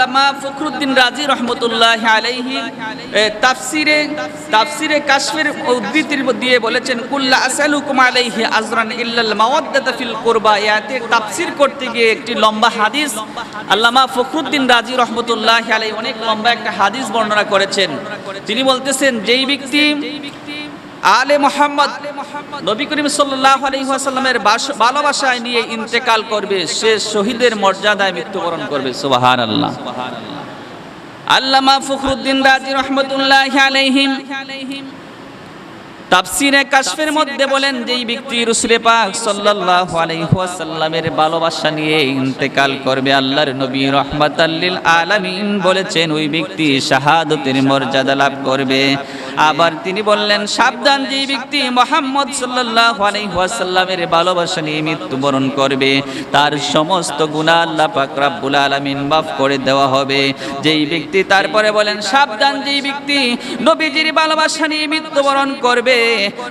আল্লামা ফখরুদ্দিন রাজি রহমতুল্লাহ আলাইহি তাফসিরে তাফসিরে কাশ্মীর উদ্ধৃতির দিয়ে বলেছেন, কুল্লা আসালুকুম আলাইহি আজরান ইল্লাল মাওয়াদ্দাতা ফিল কুরবা। ইয়াতে তাফসির করতে গিয়ে একটি লম্বা হাদিস আল্লামা ফখরুদ্দিন রাজি রহমতুল্লাহ আলাইহি অনেক লম্বা একটা হাদিস বর্ণনা করেছেন। তিনি বলতেছেন, যেই ব্যক্তি আলে মোহাম্মদ, নবী করিম সাল্লাল্লাহু আলাইহি ওয়াসাল্লামের ভালোবাসায় নিয়ে ইন্তেকাল করবে, সে শহীদের মর্যাদায় মৃত্যুবরণ করবে, সুবহানাল্লাহ। আল্লামা ফখরুদ্দিন রাজি রহমতুল্লাহ আলাইহিম তাফসিরে কাশফের মধ্যে বলেন যেই ব্যক্তি রসুলে পাক সাল্লাল্লাহু আলাইহি ওয়াসাল্লামের ভালোবাসা নিয়ে ইন্তেকাল করবে, আল্লাহর নবী রহমাতাল্লিল আলামিন বলেছেন, ওই ব্যক্তি শাহাদতের মর্যাদা লাভ করবে। আবার তিনি বললেন, সাবধান যেই ব্যক্তি মোহাম্মদ আলাইহি ভালোবাসা নিয়ে মৃত্যুবরণ করবে, তার সমস্ত গুনাহ আল্লাহ পাক রব্বুল আলামিন মাফ করে দেওয়া হবে। যেই ব্যক্তি তারপরে বলেন, সাবধান যেই ব্যক্তি নবীজির ভালোবাসা নিয়ে মৃত্যুবরণ করবে,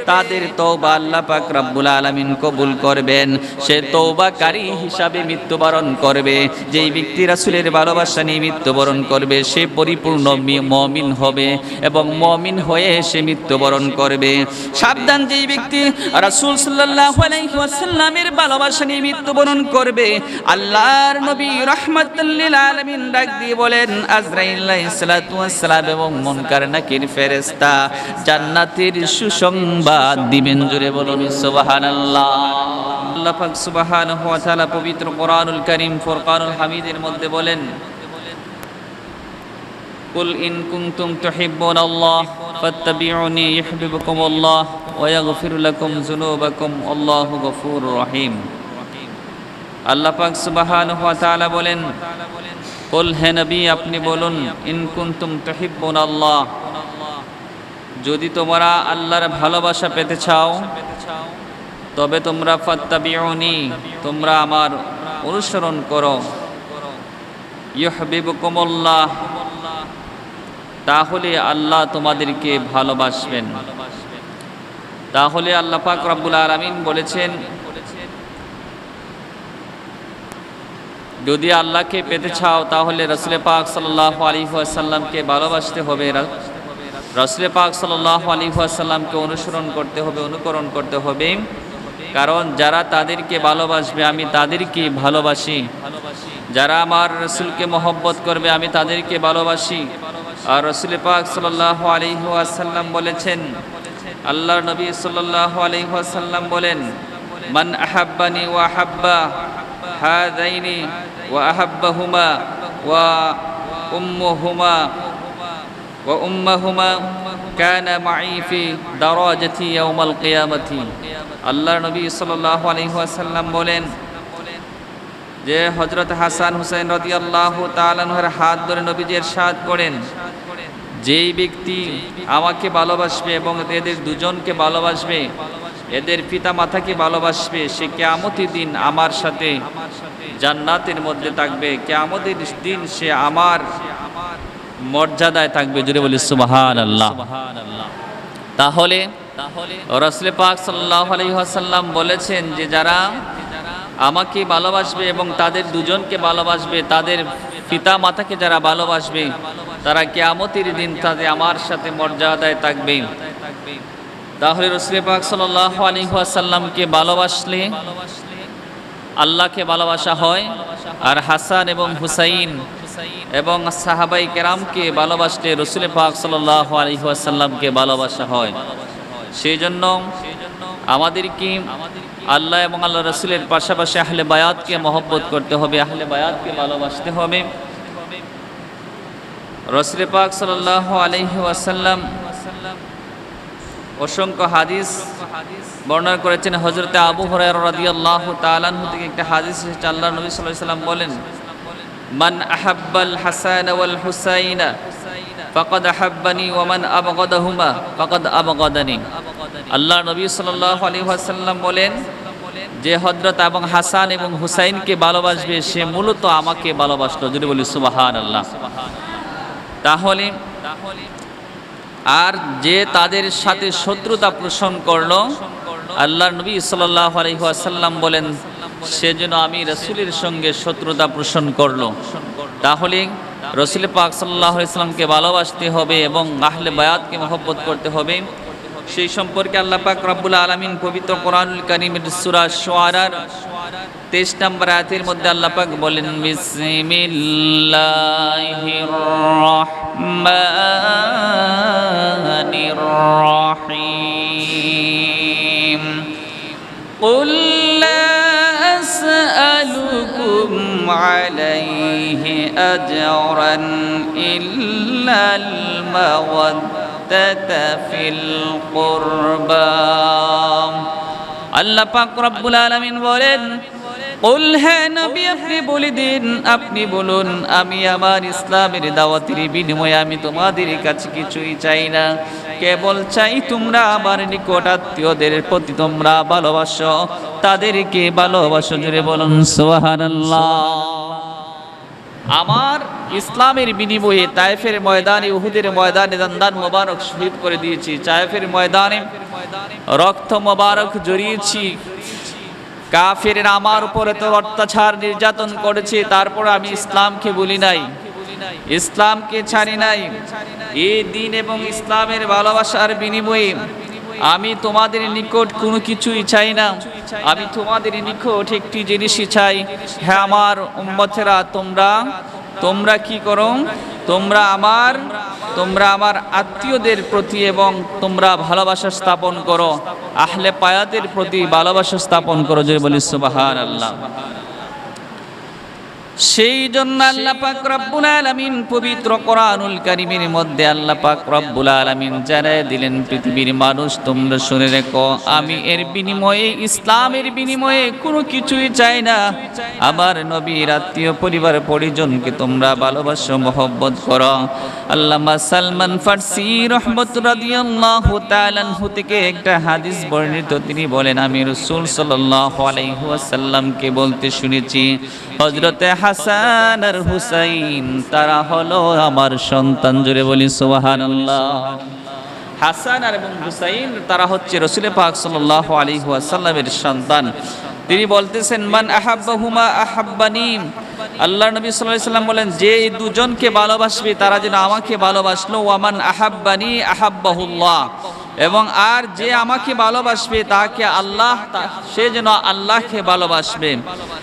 তাদের তওবা আল্লাহ পাক রব্বুল আলামিন কবুল করবেন। সে তওবাকারী হিসাবে মৃত্যুবরণ করবে। যেই ব্যক্তি রাসূলের ভালোবাসা নিয়ে মৃত্যুবরণ করবে, সে পরিপূর্ণ মমিন হবে এবং মমিন হয়ে সে মৃত্যুবরণ করবে সাবধান যেই ব্যক্তি রাসূল সাল্লাল্লাহু আলাইহি ওয়াসাল্লামের ভালোবাসা নিয়ে মৃত্যুবরণ করবে আল্লাহর নবী রাহমাতুল লিল আলামিন ডাক দিয়ে বলেন আজরাইল আলাইহিস সালাতু ওয়াস সালাম এবং মুনকার নাকির ফেরেশতা জান্নাতের সুসংবাদ দিবেন জুড়ে বলুন সুবহানাল্লাহ আল্লাহ পাক সুবহানাহু ওয়া তাআলা পবিত্র কোরআনুল কারীম ফুরকানুল হামিদের মধ্যে বলেন قل إن كنتم تحبون الله فاتبعوني يحببكم الله ويغفر لكم ذنوبكم والله غفور رحيم আল্লাহ পাক সুবহানাহু ওয়া তাআলা বলেন কুল হে নবী আপনি বলুন ইন কুনতুম তুহিব্বুন আল্লাহ যদি তোমরা আল্লাহর ভালোবাসা পেতে চাও তবে তোমরা ফাত্তাবিউনি তোমরা আমার অনুসরণ করো ইউহবিবুকুমুল্লাহ তাহলে আল্লাহ তোমাদেরকে ভালোবাসবেন। তাহলে আল্লাহ পাক রব্বুল আলামিন বলেছেন, যদি আল্লাহকে পেতে চাও তাহলে রসুল পাক সাল্লাহ আলাইহি ওয়াসাল্লামকে ভালোবাসতে হবে। রসুল পাক সাল্লাল্লাহু আলাইহি ওয়াসাল্লামকে অনুসরণ করতে হবে, অনুকরণ করতে হবে। কারণ যারা তাদেরকে ভালোবাসবে, আমি তাদেরকে ভালোবাসি। যারা আমার রসুলকে মহব্বত করবে, আমি তাদেরকে ভালোবাসি। আর রসুল পাক সাল্লাল্লাহু আলাইহি ওয়াসাল্লাম বলেছেন, আল্লাহর নবী সাল্লাল্লাহু আলাইহি ওয়াসাল্লাম বলেন, মান আহাব্বানি ওয়া হাব্বা হাযাইনি ওয়া আহাব্বাহুমা ওয়া উম্মুহুমা ওয়া উম্মাহুমা কানা মাই ফি দারাজাতি ইয়াউমাল কিয়ামাতি। আল্লাহর নবী সাল্লাল্লাহু আলাইহি বলেন, যে হজরত হাসান হুসাইন রদি আল্লাহ তালানহের হাত ধরে নবীজি এরশাদ করেন যেই ব্যক্তি আমাকে ভালোবাসবে এবং এদের দুজনকে ভালোবাসবে, এদের পিতা মাতাকে ভালোবাসবে, সে কেয়ামতি দিন আমার সাথে জান্নাতের মধ্যে থাকবে। কেয়ামতের দিন সে আমার মর্যাদায় থাকবে। জুড়ে বলি সুবাহান আল্লাহ তাহলে রসলে পাক সাল্লাহ আলহিহাসাল্লাম বলেছেন যে যারা আমাকে ভালোবাসবে এবং তাদের দুজনকে ভালোবাসবে, তাদের পিতা মাতাকে যারা ভালোবাসবে, তারা কেয়ামতির দিন তাদের আমার সাথে মর্যাদায় থাকবে। তাহলে রসুল পাক সাল্লাহ আলহিহাসাল্লামকে ভালোবাসলে আল্লাহকে ভালোবাসা হয়, আর হাসান এবং হুসাইন এবং সাহাবাই কেরামকে ভালোবাসলে রসুল পাক সাল্লাহ আলহিহাসাল্লামকে ভালোবাসা হয়। সেই জন্য আমাদেরকে আল্লাহ এবং আল্লাহ রসুলের পাশাপাশি আহলে বায়াতকে মহব্বত করতে হবে, আহলে বায়াতকে ভালোবাসতে হবে। রসুল পাক সাল্লাহ আলহি অসংখ্য হাদিস বর্ণনা করেছেন। হজরতে আবু হরাই রাদিয়াল্লাহ তাআলাহু থেকে একটা হাদিস এসেছে। আল্লাহ নবী আলাইহি সাল্লাম বলেন, মান আহাব্বাল হাসান ওয়াল হুসাইনা ফাকাদ আহাব্বানি ওয়া মান আবগাদাহুমা ফাকাদ আবগাদানি। আল্লাহ নবী সাল্লাল্লাহু আলাইহি ওয়াসাল্লাম বলেন যে হযরত এবং হাসান এবং হুসাইনকে ভালোবাসবে, সে মূলত আমাকে ভালোবাসলো যদি বলি সুবহানাল্লাহ। তাহলে আর যে তাদের সাথে শত্রুতা পোষণ করল আল্লাহ নবী সাল্লাহ আলহিহাসাল্লাম বলেন সেজন্য আমি রসুলের সঙ্গে শত্রুতা পোষণ করল। তাহলে রসুল পাক সাল্লাহ ইসলামকে ভালোবাসতে হবে এবং আহলে বায়াতকে মহব্বত করতে হবে। সেই সম্পর্কে আল্লাহ পাক রব্বুল আলমিন পবিত্র কোরআনুল করিমের সুরা সোয়ারার তেইশ নম্বর আয়াতের মধ্যে আল্লাহ পাক বলেন বিসমিল্লাহির রহমানির রহিম قل لا أسألكم عليه أجرا إلا المودة في القربى আল্লাহ পাক রব্বুল আলামিন বলেন কুল হ্যাঁ নবী আপনি বলে দিন আপনি বলুন আমি আমার ইসলামের দাওয়াতের বিনিময়ে আমি তোমাদের কাছে কিছুই চাই না কেবল চাই তোমরা আমার নিকট আত্মীয়দের প্রতি তোমরা ভালোবাসো তাদেরকে ভালোবাসো জুড়ে বলুন সুবহানাল্লাহ আমার ইসলামের বিনিময়ে তায়েফের ময়দানে, উহুদের ময়দানে দান্দান মোবারক শহীদ করে দিয়েছি। তায়েফের ময়দানে রক্ত মোবারক জড়িয়েছি। কাফের আমার উপরে তো অত্যাচার নির্যাতন করেছে, তারপর আমি ইসলামকে বলি নাই। ইসলামকে ছাড়ি নাই। এই দিন এবং ইসলামের ভালোবাসার বিনিময়ে আমি তোমাদের নিকট কোনো কিছুই চাই না। আমি তোমাদের নিকট একটি জিনিসই চাই। হ্যাঁ আমার উম্মতেরা, তোমরা তোমরা কি করো? তোমরা আমার তোমরা আমার আত্মীয়দের প্রতি এবং তোমরা ভালোবাসা স্থাপন করো। আহলে পায়াতের প্রতি ভালোবাসা স্থাপন করো যে বলি সুবাহান আল্লাহ সেই জন্য আল্লাহ পাক রব্বুল আলামিন পবিত্র কোরআনুল কারীমের মধ্যে আল্লাহ পাক রব্বুল আলামিন জানায় দিলেন, পৃথিবীর মানুষ, তোমরা শুনে রেখো, আমি এর বিনিময়ে, ইসলামের বিনিময়ে কোনো কিছুই চাই না। আমার নবীর আত্মীয় পরিবার পরিজনকে তোমরা ভালোবাসো, মহব্বত করো। আল্লামা সালমান ফার্সি রহমত রাদিয়াল্লাহু তাআলা থেকে একটা হাদিস বর্ণিত। তিনি বলেন, আমি রাসূল সাল্লাল্লাহু আলাইহি ওয়াসাল্লামকে বলতে শুনেছি, হযরতে হাসান আর হুসাইন, তারা হলো আমার সন্তান। জুড়ে বলি, সুবহানাল্লাহ। হাসান আর এবং হুসাইন, তারা হচ্ছে রসুল পাক সাল্লাল্লাহু আলাইহি ওয়াসাল্লামের সন্তান। তিনি বলতেছেন, মান আহাব্বাহুমা আহাব্বানি। আল্লাহ নবী আলাইহি সাল্লাম বলেন, যে এই দুজনকে ভালোবাসবে, তারা যেন আমাকে ভালোবাসলো। ওয়ামান আহাব্বানি আহাব্বাহুল্লাহ। এবং আর যে আমাকে ভালোবাসবে, তাকে আল্লাহ সে যেন আল্লাহকে ভালোবাসবে।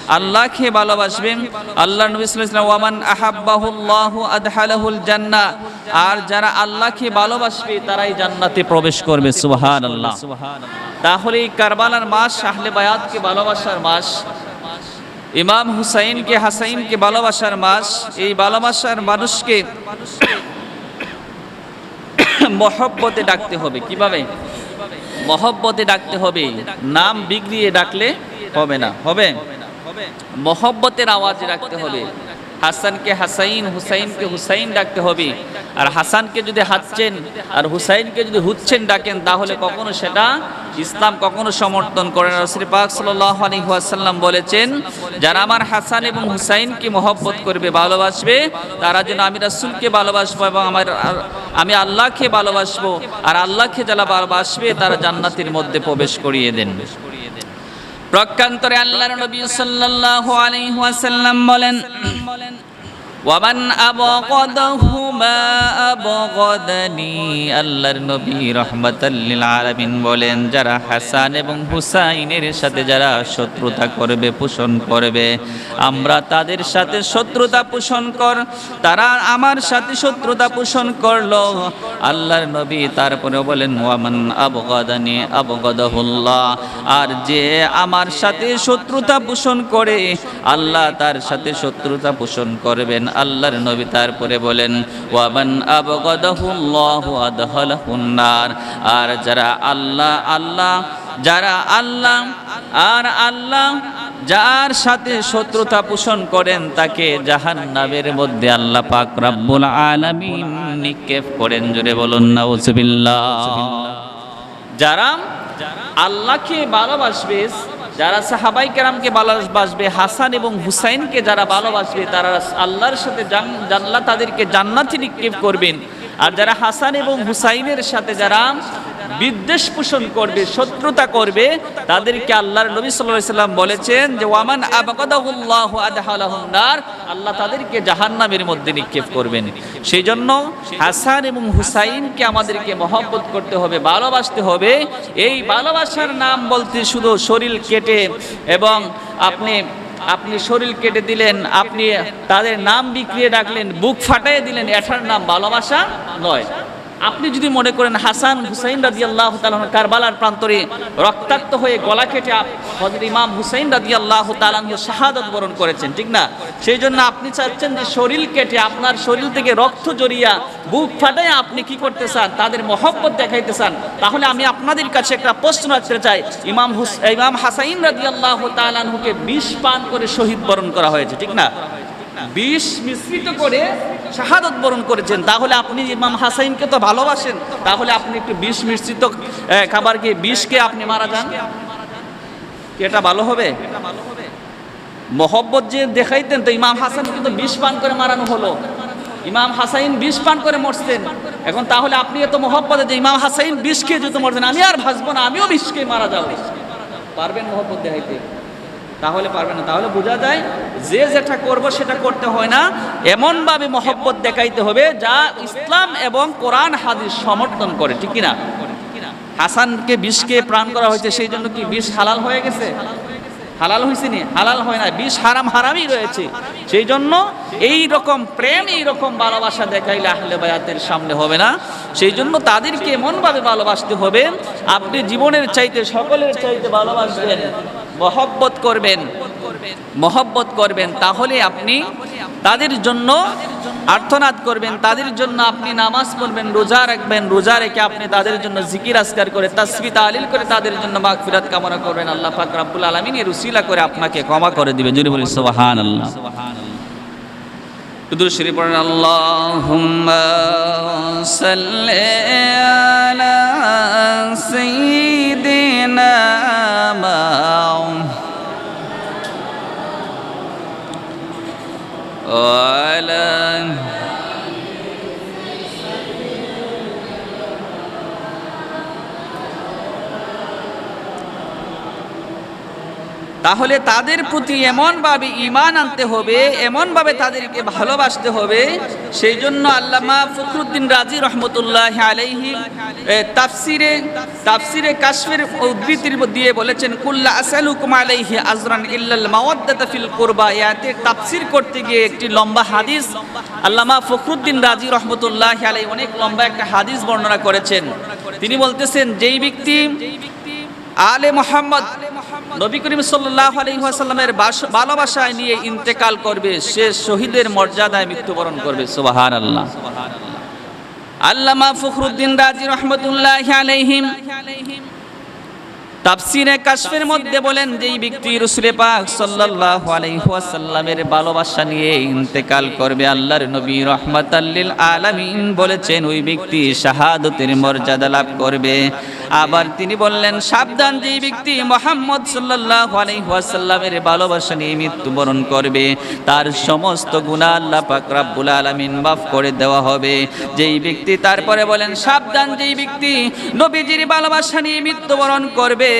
আল্লাহকে ভালোবাসবে। আল্লাহ নবী ওয়ামান আহাব্বাহুল্লাহু জান্নাহ। আর যারা আল্লাহকে ভালোবাসবে, তারাই জান্নাতে প্রবেশ করবে। সুবহানাল্লাহ। তাহলে এই কারবালার মাস, আহলে বায়াতকে ভালোবাসার মাস, ইমাম হুসাইনকে, হাসাইনকে ভালোবাসার মাস, এই ভালোবাসার মানুষকে মহব্বতে ডাকতে হবে, কীভাবে? মহব্বতে ডাকতে হবে, নাম বিগড়িয়ে ডাকলে হবে না, হবে? মহব্বতের আওয়াজ ডাকতে হবে। হাসানকে হাসাইন, হুসাইনকে হুসাইন ডাকতে হবে। আর হাসানকে যদি হাচ্ছেন আর হুসাইনকে যদি হুচ্ছেন ডাকেন, তাহলে কখনো সেটা ইসলাম কখনো সমর্থন করে না। রসুল পাক সাল্লাল্লাহু আলাইহি ওয়াসাল্লাম বলেছেন, যারা আমার হাসান এবং হুসাইনকে মহব্বত করবে, ভালোবাসবে, তারা যেন আমি রাসূলকে ভালোবাসবো এবং আমার, আমি আল্লাহকে ভালোবাসবো, আর আল্লাহকে যারা ভালোবাসবে, তারা জান্নাতের মধ্যে প্রবেশ করিয়ে দেন। প্রকান্তরে আল্লাহ নবী সাল্লাল্লাহু আলাইহি ওয়াসাল্লাম বলেন ওয়ামান আবগাদাহুমা আবগাদানি, আল্লাহর নবী রাহমাতাল লিল আলামিন বলেন, যারা হাসান এবং হুসাইনের সাথে যারা শত্রুতা করবে, পোষণ করবে, আমরা তাদের সাথে শত্রুতা পোষণ কর, তারা আমার সাথে শত্রুতা পোষণ করল। আল্লাহর নবী তারপরে বলেন, ওয়ামান আবগাদানি আবগাদাহুল্লাহ, আর যে আমার সাথে শত্রুতা পোষণ করে, আল্লাহ তার সাথে শত্রুতা পোষণ করবেন। আল্লাহর নবী তারপরে বলেন, ওয়ামান আবগাদাহুল্লাহু আদহালাহুন নার আর যারা আল্লাহ আল্লাহ, যারা আল্লাহ, আর আল্লাহ যার সাথে শত্রুতা পোষণ করেন, তাকে জাহান্নামের মধ্যে আল্লাহ পাক রব্বুল আলামিন নিক্ষেপ করেন। জোরে বলুন, নাউজুবিল্লাহ। যারা আল্লাহকে ভালোবাসবে যারা সাহাবাই কেরামকে ভালোবাসবে, হাসান এবং হুসাইনকে যারা ভালোবাসবে, তারা আল্লাহর সাথে জানলা তাদেরকে জান্নাতি নিক্ষেপ করবেন। আর যারা হাসান এবং হুসাইনের সাথে যারা বিদ্বেষ পোষণ করবে, শত্রুতা করবে, তাদেরকে আল্লাহর নবী সাল্লাম বলেছেন যে, ওয়ামান আবাকাদাহুল্লাহু আল্লাহ তাদেরকে জাহান্নামের মধ্যে নিক্ষেপ করবেন। সেই জন্য হাসান এবং হুসাইনকে আমাদেরকে মহব্বত করতে হবে, ভালোবাসতে হবে। এই ভালোবাসার নাম বলতে শুধু শরীর কেটে এবং আপনি আপনি শরীর কেটে দিলেন, আপনি তাদের নাম বিক্রিয়ে ডাকলেন বুক ফাটাই দিলেন, এটার নাম ভালোবাসা নয়। আপনি যদি মনে করেন হাসান হুসাইন রাজি আল্লাহ কারবালার প্রান্তরে রক্তাক্ত হয়ে গলা কেটে হজরত ইমাম হুসাইন রাজি আল্লাহ তালাহ শাহাদত বরণ করেছেন, ঠিক না? সেই জন্য আপনি চাচ্ছেন যে শরীর কেটে আপনার শরীর থেকে রক্ত জড়িয়া বুক ফাটায় আপনি কি করতে চান, তাদের মহব্বত দেখাইতে চান, তাহলে আমি আপনাদের কাছে একটা প্রশ্ন আসতে চাই। ইমাম ইমাম হাসাইন রাজি আল্লাহ তালাহুকে বিষ পান করে শহীদ বরণ করা হয়েছে, ঠিক না? বিষ মিশ্রিত করে শাহাদত বরণ করেছেন। তাহলে আপনি ইমাম হাসাইনকে তো ভালোবাসেন। তাহলে আপনি একটু বিষ মিশ্রিত খাবার খাবারকে বিষকে আপনি মারা যান। এটা ভালো হবে? মহব্বত যে দেখাইতেন, তো ইমাম হাসান কিন্তু বিষ পান করে মারানো হলো। ইমাম হাসাইন বিষ পান করে মরছেন। এখন তাহলে আপনি এত মহব্বতে যে ইমাম হাসাইন বিষ খেয়ে যেতে মরছেন আমি আর ভাসবো না, আমিও বিষকে খেয়ে মারা যাব। পারবেন মহব্বত দেখাইতে? তাহলে পারবে না। তাহলে বোঝা যায় যে যেটা করব সেটা করতে হয় না। এমনভাবে মহব্বত দেখাইতে হবে যা ইসলাম এবং কোরআন হাদিস সমর্থন করে, ঠিক না হাসানকে বিষকে প্রাণ করা হয়েছে, সেই জন্য কি বিষ হালাল হয়ে গেছে? হালাল হয়েছে নি? হালাল হয় না, বিষ হারাম হারামই রয়েছে। সেই জন্য এই রকম প্রেম, এই রকম ভালোবাসা দেখাইলে আহলে বায়াতের সামনে হবে না। সেই জন্য তাদেরকে এমনভাবে ভালোবাসতে হবে, আপনি জীবনের চাইতে, সকলের চাইতে ভালোবাসবেন। মহব্বত করবেন মহব্বত করবেন, তাহলে আপনি তাদের জন্য আর্থনাদ করবেন, তাদের জন্য আপনি নামাজ পড়বেন, রোজা রাখবেন, রোজা রেখে আপনি তাদের জন্য জিকির আসকার করে, তাসবি, তালিল করে তাদের জন্য মাগফিরাত কামনা করবেন। আল্লাহ পাক রাব্বুল আলামিন এর উসিলা করে আপনাকে ক্ষমা করে দিবেন। যদি বলি সোহান আল্লাহ দুরূদ শরীফ পড়েন, আল্লাহুম্মা সাল্লি Oh. তাহলে তাদের প্রতি এমনভাবে ইমান আনতে হবে, এমনভাবে তাদেরকে ভালোবাসতে হবে। সেই জন্য আল্লামা ফখরুদ্দিন রাজি রহমতুল্লাহ আলাইহি তাফসিরে তাফসিরে কাশ্মীর উদ্ধৃতির দিয়ে বলেছেন, কুল্লা আসালুকুম আলাইহি আজরান ইল্লাল মাওয়াদ্দাতা ফিল কুরবা। ইয়াতে তাফসির করতে গিয়ে একটি লম্বা হাদিস আল্লামা ফখরুদ্দিন রাজি রহমতুল্লাহ আলাইহি অনেক লম্বা একটা হাদিস বর্ণনা করেছেন। তিনি বলতেছেন, যেই ব্যক্তি আলে মোহাম্মদ। নবী করিম সাল্লাহ আলহিহাসাল্লামের ভালোবাসায় নিয়ে ইন্তেকাল করবে, সে শহীদের মর্যাদায় মৃত্যুবরণ করবে সুবাহান আল্লাহ আল্লামা ফখরুদ্দিন রাজি রহমতুল্লাহ আলাইহিম তাফসিরে কাশফের মধ্যে বলেন যে, এই ব্যক্তি রসুলে পাক সাল্লাল্লাহু আলাইহি ওয়াসাল্লামের ভালোবাসা নিয়ে ইন্তেকাল করবে, আল্লাহর নবী রহমাতাল্লিল আলামিন বলেছেন, ওই ব্যক্তি শাহাদতের মর্যাদা লাভ করবে। আবার তিনি বললেন, সাবধান যে ব্যক্তি মোহাম্মদ সাল্লাল্লাহু আলাইহি ওয়াসাল্লামের ভালোবাসা নিয়ে মৃত্যুবরণ করবে, তার সমস্ত গুনাহ আল্লাহ পাক রব্বুল আলামিন মাফ করে দেওয়া হবে। যেই ব্যক্তি তারপরে বলেন, সাবধান যেই ব্যক্তি নবীজির ভালোবাসা নিয়ে মৃত্যুবরণ করবে,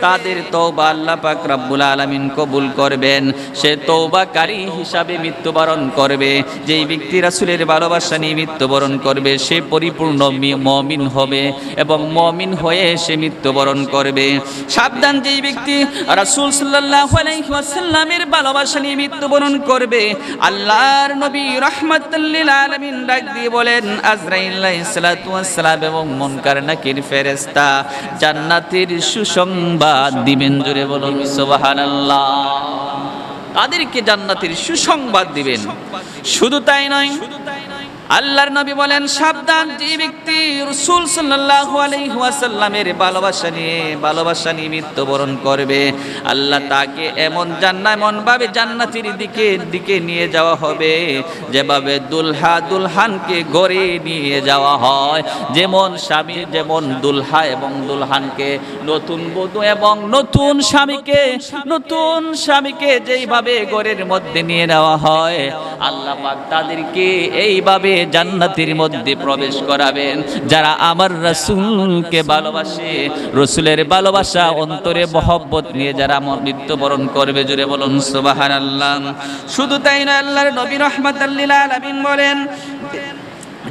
তাদের তওবা আল্লাহ পাক রব্বুল আলামিন কবুল করবেন। সে তওবাকারী হিসাবে মৃত্যুবরণ করবে। যেই ব্যক্তি রাসুলের ভালোবাসা নিয়ে মৃত্যুবরণ করবে, সে পরিপূর্ণ মমিন হবে এবং মমিন হয়ে সে মৃত্যুবরণ করবে। সাবধান যেই ব্যক্তি রাসূল আলাইহি ওয়াসাল্লামের ভালোবাসা নিয়ে মৃত্যুবরণ করবে, আল্লাহর নবী রাহমাতুল লিল আলামিন ডাক দিয়ে বলেন, আজরাইল আলাইহিস সালাতু ওয়াস সালাম এবং মুনকার নাকির ফেরেশতা, জান্নাতের সুসংবাদ দিবেন। জোরে বলুন, সুবহানাল্লাহ। তাদেরকে জান্নাতের সুসংবাদ দিবেন? শুধু তাই নয় আল্লাহর নবী বলেন, সাবধান, যে ব্যক্তি রসুল সাল্লাল্লাহু আলাইহি ওয়াসাল্লামের ভালোবাসা নিয়ে ভালোবাসা নিয়ে মৃত্যুবরণ করবে, আল্লাহ তাকে এমন জান্নাত এমন ভাবে জান্নাতের দিকে দিকে নিয়ে যাওয়া হবে, যেভাবে দুলহা দুলহানকে গড়ে নিয়ে যাওয়া হয়, যেমন স্বামী, যেমন দুলহা এবং দুলহানকে নতুন বধূ এবং নতুন স্বামীকে নতুন স্বামীকে যেইভাবে গড়ের মধ্যে নিয়ে নেওয়া হয়, আল্লাহ পাক তাদেরকে এইভাবে জান্নাতের মধ্যে প্রবেশ করাবেন। যারা আমার রসুলকে ভালোবাসে, রসুলের ভালোবাসা, অন্তরে মহব্বত নিয়ে যারা মৃত্যুবরণ করবে জুড়ে বলুন সুবাহান আল্লাহ শুধু তাই নয়, আল্লাহর নবী রহমত আলমিন বলেন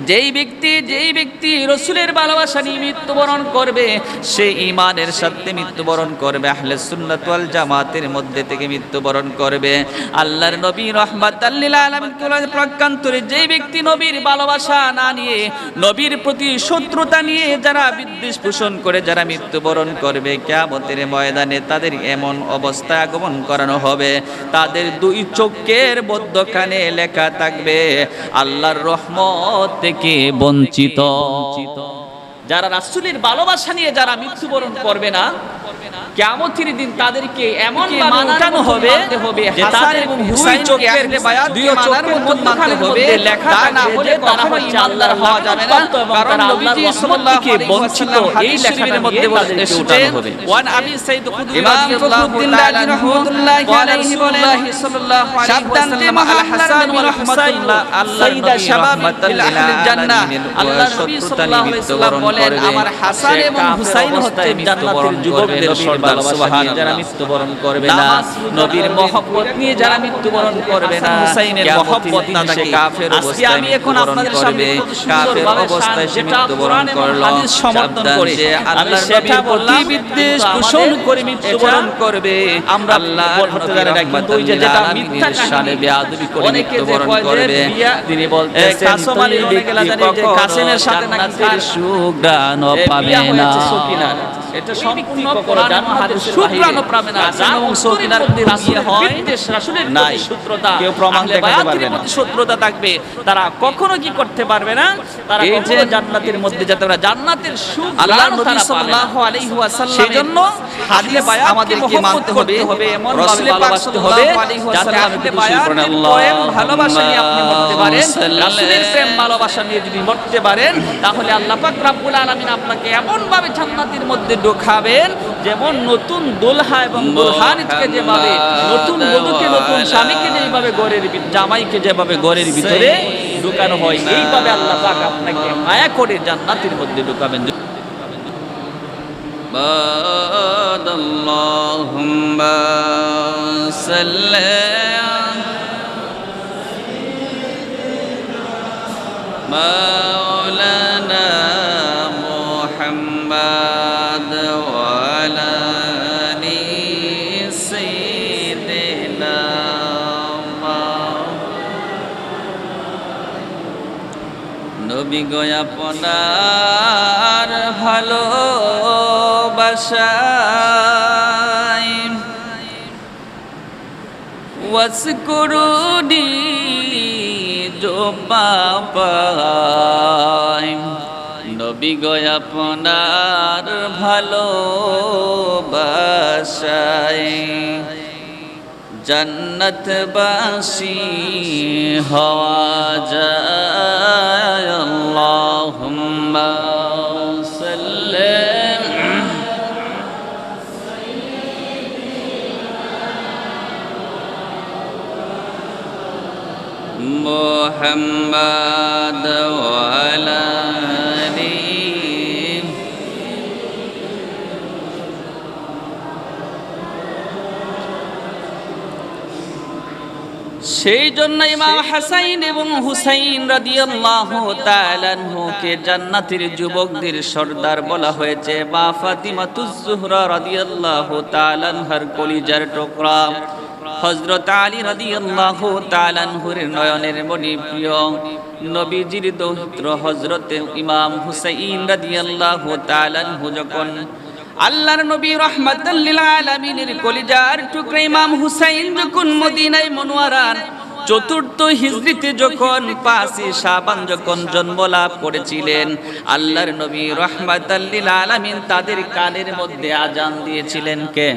যেই ব্যক্তি যেই ব্যক্তি রসুলের ভালোবাসা নিয়ে মৃত্যুবরণ করবে সে ইমানের সাথে মৃত্যুবরণ করবে, আহলে সুন্নাত ওয়াল জামাতের মধ্যে থেকে মৃত্যুবরণ করবে। আল্লাহর নবী রহমাত আলামিন প্রকান্তরে যেই ব্যক্তি নবীর ভালোবাসা না নিয়ে, নবীর প্রতি শত্রুতা নিয়ে যারা বিদ্বেষ পোষণ করে, যারা মৃত্যুবরণ করবে, কিয়ামতের ময়দানে তাদের এমন অবস্থা আগমন করানো হবে। তাদের দুই চোখের মধ্যখানে লেখা থাকবে, আল্লাহর রহমত থেকে বঞ্চিত। যারা রাসুলের ভালোবাসা নিয়ে যারা মৃত্যুবরণ করবে না কিয়ামতের দিন তাদেরকে এমন মানানো হবে যে তাদের এবং হুসাইন চোখের দুই চোখের মধ্যখানে হবে। লেখা থাকবে যে তারা হচ্ছে আল্লাহর হওয়া যাবে না। কারণ নবীজি সাল্লাল্লাহু আলাইহি বঞ্চিত এই মধ্যে এসেছে ওয়ান আবি সাইদ খুদরি রাদিয়াল্লাহু আলাইহি বলেন সাল্লাল্লাহু আলাইহি হাসান সাইয়্যিদা শাবাবিল আহলিল জান্নাহ। আল্লাহর নবী সাল্লাল্লাহু আলাইহি বলেন আমার হাসান এবং হুসাইন হচ্ছে জান্নাতের যুবকদের সর্দার সুবহান যারা মৃত্যুবরণ করবে না নবীর মহব্বত নিয়ে যারা মৃত্যুবরণ করবে না হুসাইনের মহব্বত না থাকে কাফের অবস্থায় আমি এখন আপনাদের সামনে কাফের অবস্থায় সে মৃত্যুবরণ করল সমর্থন করে। আল্লাহ সেটা প্রতি বিদ্বেষ পোষণ করে মৃত্যুবরণ করবে। আমরা আল্লাহ পর্বতগারে কিন্তু ওই যে যেটা মিথ্যা শানে বেয়াদবি করে মৃত্যুবরণ করবে। তিনি বলতেছেন কাসম আলী বলে যে কাসেমের সাথে নাকি সুগ্রাণ পাবে না। এটা সম্পূর্ণ প্রতি রাসূলের বিদ্বেষ রাসূলের প্রতি শত্রুতা কেউ প্রমাণ দেখাতে পারবে না। শত্রুতা থাকবে। তারা কখনো কি করতে পারবে না? তারা এই যে জান্নাতের মধ্যে যাতে ওরা জান্নাতের সুখ আল্লাহ নবী সাল্লাল্লাহু আলাইহি ওয়াসাল্লাম সেজন্য হাদিস আমাদেরকে মানতে হবে এমন ভালোবাসতে হবে। যাতে আপনি বায়াতের প্রেম ভালোবাসা নিয়ে আপনি মরতে পারেন। রাসূলের প্রেম ভালোবাসা নিয়ে যদি মরতে পারেন তাহলে আল্লাহ পাক রব্বুল আলামিন আপনাকে এমন ভাবে জান্নাতের মধ্যে ঢোকাবেন যেমন নতুন দুলহা এবং দুলহানিকে যেভাবে নতুন বধূকে নতুন স্বামীকে যেভাবে ঘরের ভি- জামাইকে যেভাবে ঘরের ভিতরে ঢুকানো হয় এইভাবে আল্লাহ পাক আপনাকে মায়া করে জান্নাতের মধ্যে ঢুকাবেন بعد اللهم صل مولانا নবী গয়া পনার ভালো বাসায় ওয়াসকুরুনি জোপা পায়। নবী গয়া পনার ভালো বাসায় জন্নতবাসী হওয়া যায় আল্লাহুম্মা সাল্লিম محمد وعلى সেই জন্য ইমাম হাসাইন এবং হুসাইন রাদিয়াল্লাহু তাআলা জান্নাতের যুবকদের সর্দার বলা হয়েছে। মা ফাতিমাতুজ জুহরা রাদিয়াল্লাহু তাআলা কলিজার টুকরা। হযরত আলী রাদিয়াল্লাহু তাআলা আনহুর নয়নের মণি প্রিয়। নবীজির দৌহিত্র হযরত ইমাম হুসাইন রাদিয়াল্লাহু তাআলা আনহু যখন আল্লাহর নবী রহমাতাল লিল আলামিনের কলিজার টুকরা ইমাম হুসাইন যখন মদিনায় মনোয়ারার চতুর্থ হিজরিতে যখন পাঁচই সাবান যখন জন্ম লাভ করেছিলেন, আল্লাহর নবী রহমাতাল লিল আলামিন তাদের কানের মধ্যে আজান দিয়েছিলেন কে?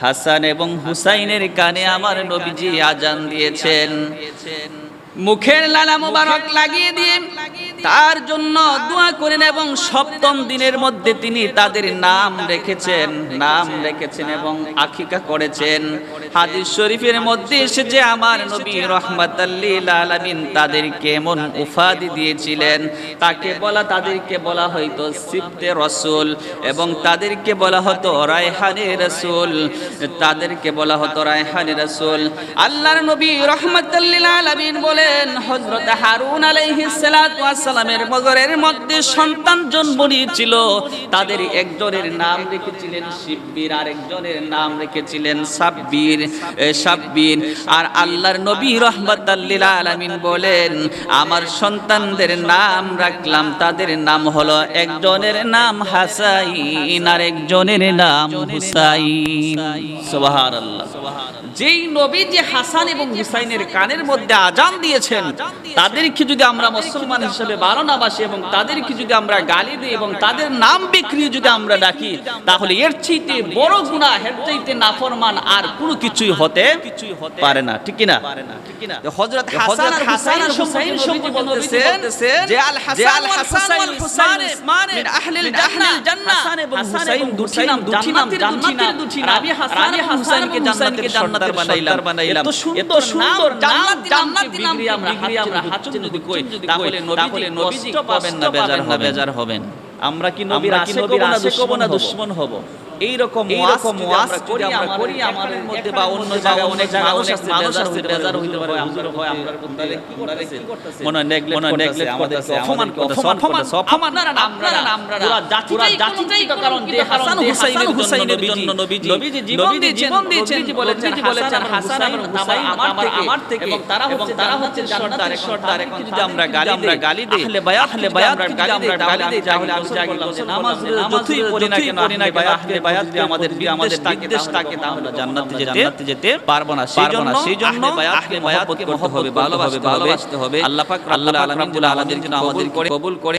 হাসান এবং হুসাইনের কানে আমার নবীজি আজান দিয়েছেন। মুখের লালা মোবারক লাগিয়ে দিয়ে তার জন্য দোয়া করেন এবং সপ্তম দিনের মধ্যে তিনি তাদের নাম রেখেছেন নাম রেখেছেন এবং আখিকা করেছেন। হাদিস শরীফের মধ্যে এসেছে, আমার নবী রহমাতাল্লিল আলামিন তাদেরকে এমন উপাধি দিয়েছিলেন। তাকে বলা, তাদেরকে বলা হয়তো সিফতে রসুল এবং তাদেরকে বলা হতো রায়হানে রসুল। তাদেরকে বলা হতো রায়হানে রসুল। আল্লাহর নবী রহমতুল্লিল আলামিন বলেন, হযরত হারুন আলাইহিস সালাতু ওয়াস সালামের মগরের মধ্যে সন্তান জন্ম নিয়েছিল তাদের একজনের নাম রেখেছিলেন শিব্বির, আর একজনের নাম রেখেছিলেন সাব্বির। সাব্বির, আর আল্লাহর নবী রহমতুল্লিল আলামিন বলেন, আমার সন্তানদের নাম রাখলাম, তাদের নাম হলো একজনের নাম হাসাইন, আর একজনের নাম হুসাইন। সুবহানাল্লাহ। যেই নবী যে হাসান এবং হুসাইনের কানের মধ্যে আজান দিয়েছেন। তাদেরকে যদি আমরা মুসলমান হিসেবে ভালো না বাসি এবং তাদেরকে যদি আমরা গালি দিই এবং তাদের নাম বিক্রি যদি আমরা ডাকি তাহলে এর চাইতে বড় গুনাহ এর চাইতে নাফরমান আর কোনো কিছুই হতে কিছুই হতে পারে না। ঠিক না হযরত হাসান আর হুসাইন হুসাইন সম্পর্কে বলতেছেন যে আল হাসান ওয়াল হুসাইন উসমান মিন আহলিল জান্নাহ। হাসান এবং হুসাইন দুটি নাম দুটি নাম জান্নাতের দুটি নাম। আমি হাসান আর হুসাইনকে জান্নাতের জান্নাতের বানাইলাম। এত সুন্দর সুন্দর জান্নাত জান্নাতি নাম আমরা আমরা যদি কই? তাহলে নবী নবী পাবেন না বেজার হবেন। আমরা কি নবীর আশেক হব না দুশমন দুশমন হব এইরকম এইরকম ওয়াজ যদি আমরা করি আমাদের মধ্যে বা অন্য জায়গায় অনেক মানুষ আছে মানুষ আছে বেজার হইতে পারে হুজুর হয় আমরা তাহলে কি করতেছে? মনে নেগলেক্ট মনে নেগলেক্ট করতেছে অপমান করতেছে অপমান অপমান আপনারা আপনারা আমরা পুরো জাতিটাই জাতিটাই কারণ যে হাসান হুসাইনের হুসাইনের জন্য নবীজি নবীজি জীবন দিয়েছেন জীবন দিয়েছেন জি বলেছেন বলেছেন হাসান এবং হুসাইন আমার আমার থেকে এবং তারা হচ্ছে তারা হচ্ছে সর্দার সর্দার এখন যদি আমরা গালি আমরা গালি দিই আহলে বায়াত আহলে বায়াত আমরা গালি দিই তাহলে আমি বললাম নামাজ যতই পড়ি না কেন আহলে বায়াত বায়াত যদি আমাদের আমাদের বিদ্বেষ থাকে তাহলে জান্নাতে জান্নাতে যেতে পারব না। সেই জন্য সেই জন্য বায়াতকে মহব্বত হবে ভালোবাসতে হবে। আল্লাহ পাক রব্বুল আলামিন আমাদের জন্য আমাদের কবুল করে